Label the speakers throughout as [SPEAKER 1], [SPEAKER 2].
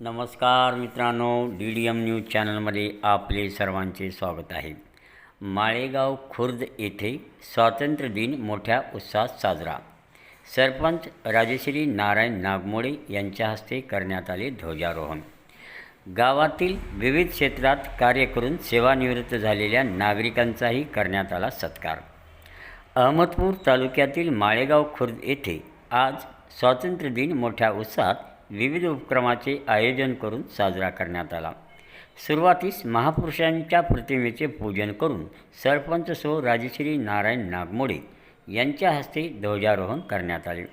[SPEAKER 1] नमस्कार मित्रांनो D D M news चॅनलमध्ये आपले सर्वांचे स्वागत आहे. माळेगाव खुर्द येथे स्वातंत्र्य दिन मोठ्या उत्साहात साजरा. सरपंच राजश्री नारायण नागमोडे यांच्या हस्ते करण्यात आले ध्वजारोहण. गावातील विविध क्षेत्रात कार्य करून सेवानिवृत्त झालेल्या नागरिकांचाही करण्यात आला सत्कार. अहमदपूर तालुक्यातील माळेगाव खुर्द येथे आज स्वातंत्र्य दिन मोठ्या उत्साहात विविध उपक्रमाचे आयोजन करून साजरा करण्यात आला. सुरुवातीस महापुरुषांच्या प्रतिमेचे पूजन करून सरपंच सो राजश्री नारायण नागमोडे यांच्या हस्ते ध्वजारोहण करण्यात आले.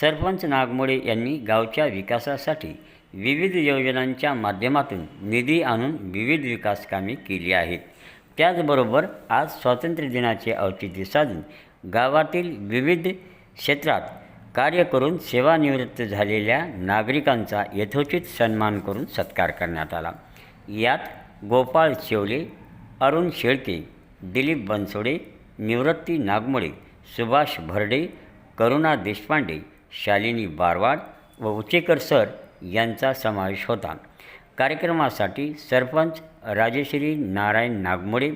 [SPEAKER 1] सरपंच नागमोडे यांनी गावच्या विकासासाठी विविध योजनांच्या माध्यमातून निधी आणून विविध विकास कामे केली आहेत. त्याचबरोबर आज स्वातंत्र्य दिनाचे औचित्य साधून गावातील विविध क्षेत्रात कार्य करून सेवानिवृत्त झालेल्या नागरिकांचा यथोचित सन्मान करून सत्कार करण्यात आला. यात गोपाळ शेवले अरुण शेळके दिलीप बनसोडे निवृत्ती नागमोडे सुभाष भरडे करुणा देशपांडे शालिनी बारवाड व उचेकर सर यांचा समावेश होता. कार्यक्रमासाठी सरपंच राजेश्री नारायण नागमोडे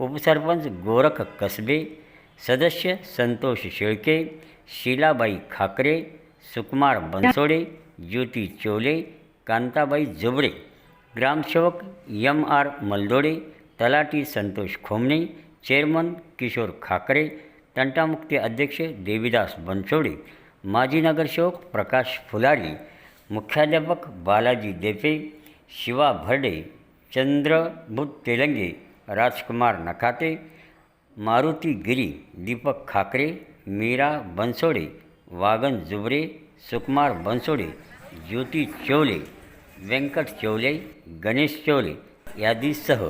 [SPEAKER 1] उपसरपंच गोरख कसबे सदस्य संतोष शेळके शीलाबाई खाकरे सुकुमार बनसोडे ज्योती चोले कांताबाई जुबडे ग्रामसेवक यम आर मलदोडे तलाठी संतोष खोमणे चेअरमन किशोर खाकरे तंटामुक्ती अध्यक्ष देवीदास बनसोडे माजी नगरसेवक प्रकाश फुलारी मुख्याध्यापक बालाजी देपे शिवा भरडे चंद्रभूत तेलंगे राजकुमार नखाते मारुती गिरी दीपक खाकरे मीरा बनसोडे वागन जुबरे सुकुमार बनसोडे ज्योती चोले व्यंकट चोले गणेश चोले यादीसह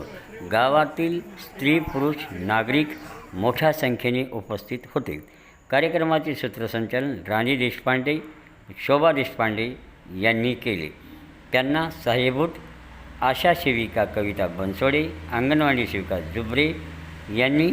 [SPEAKER 1] गावातील स्त्री पुरुष नागरिक मोठ्या संख्येने उपस्थित होते. कार्यक्रमाचे सूत्रसंचालन राणी देशपांडे शोभा देशपांडे यांनी केले. त्यांना सहाय्यभूत आशा सेविका कविता बनसोडे अंगणवाडी सेविका जुबरे यांनी